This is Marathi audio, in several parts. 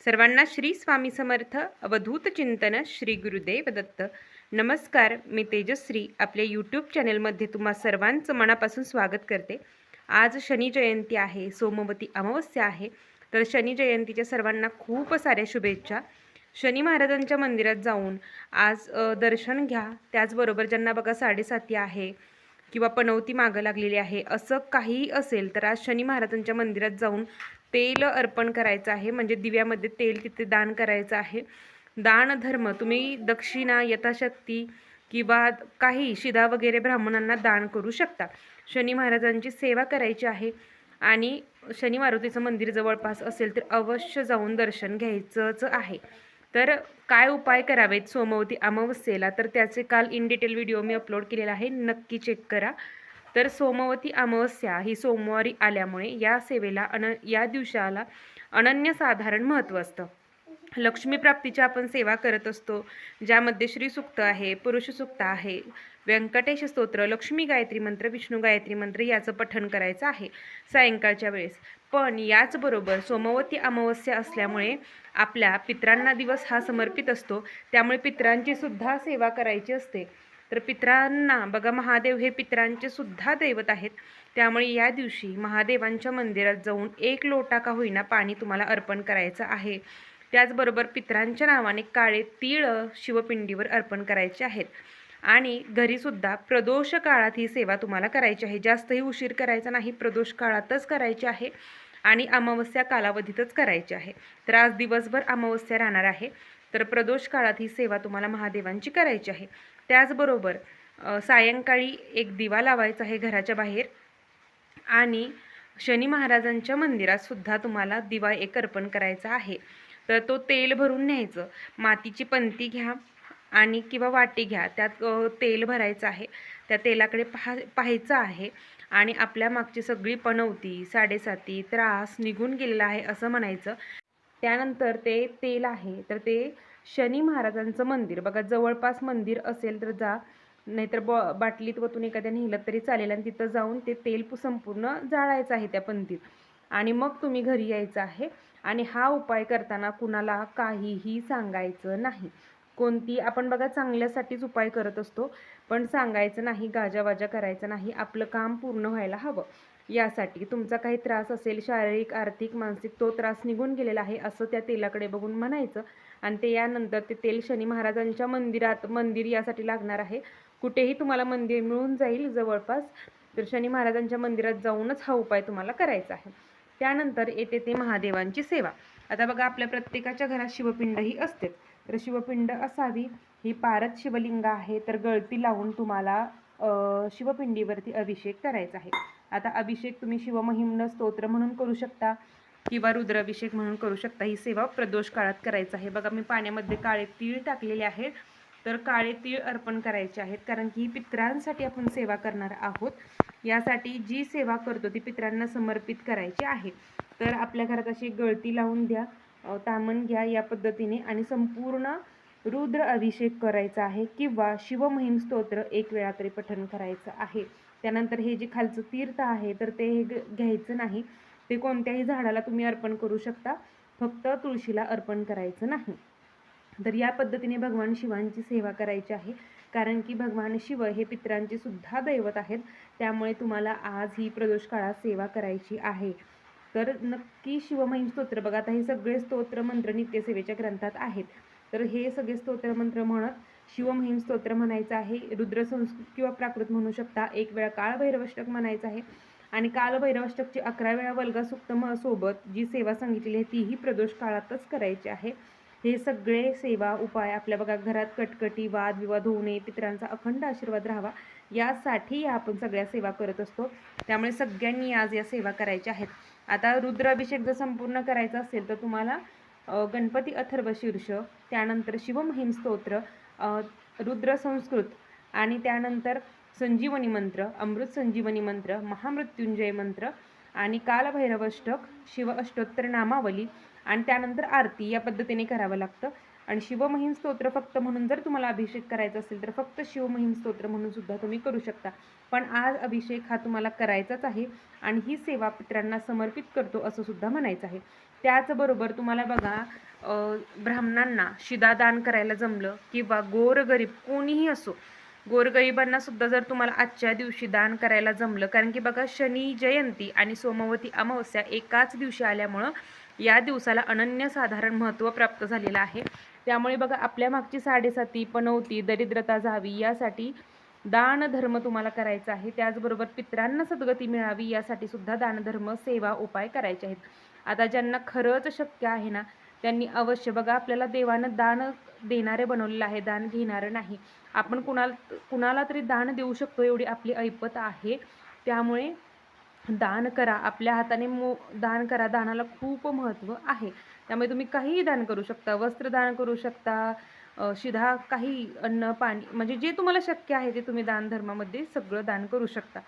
सर्वांना श्री स्वामी समर्थ अवधूत चिंतन श्री गुरुदेव दत्त नमस्कार मी तेजश्री. आपल्या यूट्यूब चॅनलमध्ये तुम्हा सर्वांचं मनापासून स्वागत करते. आज शनी जयंती आहे सोमवती अमावस्या आहे. तर शनी जयंतीच्या सर्वांना खूप साऱ्या शुभेच्छा. शनी महाराजांच्या मंदिरात जाऊन आज दर्शन घ्या. त्याचबरोबर ज्यांना बघा साडेसाती आहे किंवा पनवती मागं लागलेली आहे असं काहीही असेल तर आज शनी महाराजांच्या मंदिरात जाऊन तेल अर्पण करायचं आहे. म्हणजे दिव्यामध्ये तेल तिथे दान करायचं आहे. दान धर्म तुम्ही दक्षिणा यथाशक्ती किंवा काही शिदा वगैरे ब्राह्मणांना दान करू शकता. शनी महाराजांची सेवा करायची आहे आणि शनी मारुतीचं मंदिर जवळपास असेल तर अवश्य जाऊन दर्शन घ्यायचंच आहे. तर काय उपाय करावेत? सोमवती अमावस्येला. तर त्याचे काल इन डिटेल व्हिडिओ मी अपलोड केलेला आहे. नक्की चेक करा. तर सोमवती अमावस्या ही सोमवारी आल्यामुळे या सेवेला अन या दिवसाला अनन्यसाधारण महत्त्व असतं. लक्ष्मीप्राप्तीची आपण सेवा करत असतो ज्यामध्ये श्रीसुक्त आहे पुरुषसुक्त आहे व्यंकटेश स्तोत्र लक्ष्मी गायत्री मंत्र विष्णू गायत्री मंत्र याचं पठण करायचं आहे सायंकाळच्या वेळेस. पण याचबरोबर सोमवती अमावस्या असल्यामुळे आपल्या पित्रांना दिवस हा समर्पित असतो त्यामुळे पित्रांची सुद्धा सेवा करायची असते. तर पित्रांना बघा महादेव हे पित्रांचे सुद्धा दैवत आहेत. त्यामुळे या दिवशी महादेवांच्या मंदिरात जाऊन एक लोटा का होईना पाणी तुम्हाला अर्पण करायचं आहे. त्याचबरोबर पित्रांच्या नावाने काळे तीळ शिवपिंडीवर अर्पण करायचे आहेत. आणि घरीसुद्धा प्रदोष काळात ही सेवा तुम्हाला करायची आहे. जास्तही उशीर करायचा नाही प्रदोष काळातच करायची आहे आणि अमावस्या कालावधीतच करायची आहे. तर आज दिवसभर अमावस्या राहणार आहे. तर प्रदोष काळात ही सेवा तुम्हाला महादेवांची करायची आहे. त्याचबरोबर सायंकाळी एक दिवा लावायचा आहे घराच्या बाहेर आणि शनी महाराजांच्या मंदिरात सुद्धा तुम्हाला दिवा एक अर्पण करायचा आहे. तर तो तेल भरून न्यायचं. मातीची पंती घ्या आणि किंवा वाटी घ्या. त्यात तेल भरायचं आहे. त्या तेलाकडे पहा पाहायचं आहे आणि आपल्या मागची सगळी पणवती साडेसाती त्रास निघून गेलेला आहे असं म्हणायचं. त्यानंतर ते तेल आहे. तर ते शनी महाराजांचं मंदिर. बघा जवळपास मंदिर असेल तर जा. नाहीतर ब बाटलीत वतून एखाद्या नेलं तरी चालेल आणि तिथं जाऊन ते तेल संपूर्ण जाळायचं आहे त्या पंथीत. आणि मग तुम्ही घरी यायचं आहे. आणि हा उपाय करताना कुणाला काहीही सांगायचं नाही. कोणती आपण बघा चांगल्यासाठीच उपाय करत असतो. पण सांगायचं नाही गाजावाजा करायचं नाही. आपलं काम पूर्ण व्हायला हवं. यासाठी तुमचा काही त्रास असेल शारीरिक आर्थिक मानसिक तो त्रास निघून गेलेला आहे असं त्या तेलाकडे बघून म्हणायचं. आणि ते यानंतर ते तेल शनी महाराजांच्या मंदिरात मंदिर यासाठी लागणार आहे. कुठेही तुम्हाला मंदिर मिळून जाईल जवळपास तर शनी महाराजांच्या मंदिरात जाऊनच हा उपाय तुम्हाला करायचा आहे. त्यानंतर येते ते महादेवांची सेवा. आता बघा आपल्या प्रत्येकाच्या घरात शिवपिंड ही असते. तर शिवपिंड असावी ही पारद शिवलिंग आहे तर गळती लावून तुम्हाला शिवपिंडीवरती अभिषेक करायचा आहे. आता अभिषेक तुम्ही शिवमहिम्न स्तोत्र म्हणून करू शकता किंवा रुद्राभिषेक म्हणून करू शकता. ही सेवा प्रदोष काळात करायचं आहे. बघा मी पाण्यामध्ये काळे तीळ टाकलेले आहेत. तर काळे तीळ अर्पण करायचे आहेत. कारण की ही पित्रांसाठी आपण सेवा करणार आहोत. यासाठी जी सेवा करतो ती पित्रांना समर्पित करायची आहे. तर आपल्या घरात अशी गळती लावून द्या तामण घ्या या पद्धतीने आणि संपूर्ण रुद्र अभिषेक करायचा आहे किंवा शिवमहिम स्तोत्र एक वेळा तरी पठण करायचं आहे. त्यानंतर हे जे खालचं तीर्थ आहे तर ते हे घ- घ्यायचं नाही. ते कोणत्याही झाडाला तुम्ही अर्पण करू शकता. फक्त तुळशीला अर्पण करायचं नाही. तर या पद्धतीने भगवान शिवांची सेवा करायची आहे. कारण की भगवान शिव हे पित्रांचे सुद्धा दैवत आहेत. त्यामुळे तुम्हाला आज ही प्रदोष काळात सेवा करायची आहे. तर नक्की शिवमहिम स्तोत्र बघा. आता हे सगळे स्तोत्र मंत्र नित्यसेवेच्या ग्रंथात आहेत. तर हे सगळे स्तोत्र मंत्र म्हणत शिवमहिम स्तोत्र म्हणायचं आहे. रुद्र संस्कृत किंवा प्राकृत म्हणू शकता. एक वेळा काळभैरवष्टक म्हणायचं आहे. आणि कालभैरवष्टकची अकरा वेळा वल्गा सुक्त म- सोबत जी सेवा सांगितलेली आहे तीही प्रदोष काळातच करायची आहे. हे सगळे सेवा उपाय आपल्या बघा घरात कटकटी वाद विवाद होऊ नये पितरांचा अखंड आशीर्वाद राहावा यासाठी या आपण सगळ्या सेवा करत असतो. त्यामुळे सगळ्यांनी आज या सेवा करायच्या आहेत. आता रुद्राभिषेक जर संपूर्ण करायचा असेल तर तुम्हाला गणपती अथर्व शीर्ष त्यानंतर शिवमहिम स्तोत्र रुद्र संस्कृत आणि त्यानंतर संजीवनी मंत्र अमृत संजीवनी मंत्र महामृत्युंजय मंत्र आणि कालभैरवष्टक शिव अष्टोत्तर नामावली आणि त्यानंतर आरती या पद्धतीने करावं लागतं. आणि शिवमहिम स्तोत्र फक्त म्हणून जर तुम्हाला अभिषेक करायचा असेल तर फक्त शिवमहिम स्तोत्र म्हणून सुद्धा तुम्ही करू शकता. पण आज अभिषेक हा तुम्हाला करायचाच आहे आणि ही सेवा पित्रांना समर्पित करतो असं सुद्धा म्हणायचं आहे. त्याचबरोबर तुम्हाला बघा ब्राह्मणांना ब्राह्मणांना शिदादान करायला जमलं किंवा गोरगरीब कोणीही असो गोरगरिबांना सुद्धा जर तुम्हाला आजच्या दिवशी दान करायला जमलं कारण की बघा शनी जयंती आणि सोमवती अमावस्या एकाच दिवशी आल्यामुळं या दिवसाला अनन्यसाधारण महत्त्व प्राप्त झालेलं आहे. त्यामुळे बघा आपल्या मागची साडेसाती पनवती दरिद्रता जावी यासाठी दानधर्म तुम्हाला करायचा आहे. त्याचबरोबर पितरांना सद्गती मिळावी यासाठी सुद्धा दानधर्म सेवा उपाय करायचे आहेत. आता ज्यांना खरंच शक्य आहे ना त्यांनी अवश्य बघा आपल्याला देवानं दान देणारे बनवलेलं आहे दान घेणारं नाही. आपण कुणाला कुणाला तरी दान देऊ शकतो एवढी आपली ऐपत आहे. त्यामुळे दान करा आपल्या हाताने मो दान करा दानाला खूप महत्त्व आहे. त्यामुळे तुम्ही काहीही दान करू शकता वस्त्र दान करू शकता शिधा काही अन्न पाणी म्हणजे जे तुम्हाला शक्य आहे ते तुम्ही दान धर्मामध्ये सगळं दान करू शकता.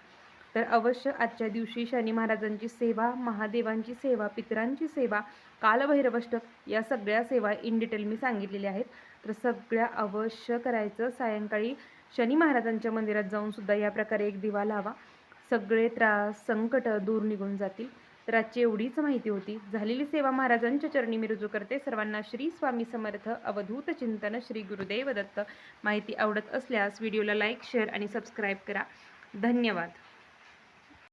तर अवश्य आजच्या दिवशी शनी महाराजांची सेवा महादेवांची सेवा पितरांची सेवा कालभैरवष्टक या सगळ्या सेवा इन डिटेल मी सांगितलेल्या आहेत. तर सगळ्या अवश्य करायचं. सायंकाळी शनी महाराजांच्या मंदिरात जाऊन सुद्धा या प्रकारे एक दिवा लावा. सगळे त्रास संकट दूर निघून जातील. तर आजची एवढीच माहिती होती. झालेली सेवा महाराजांच्या चरणी मी रुजू करते. सर्वांना श्री स्वामी समर्थ अवधूत चिंतन श्री गुरुदेव दत्त. माहिती आवडत असल्यास व्हिडिओला लाईक शेअर आणि सबस्क्राईब करा. धन्यवाद.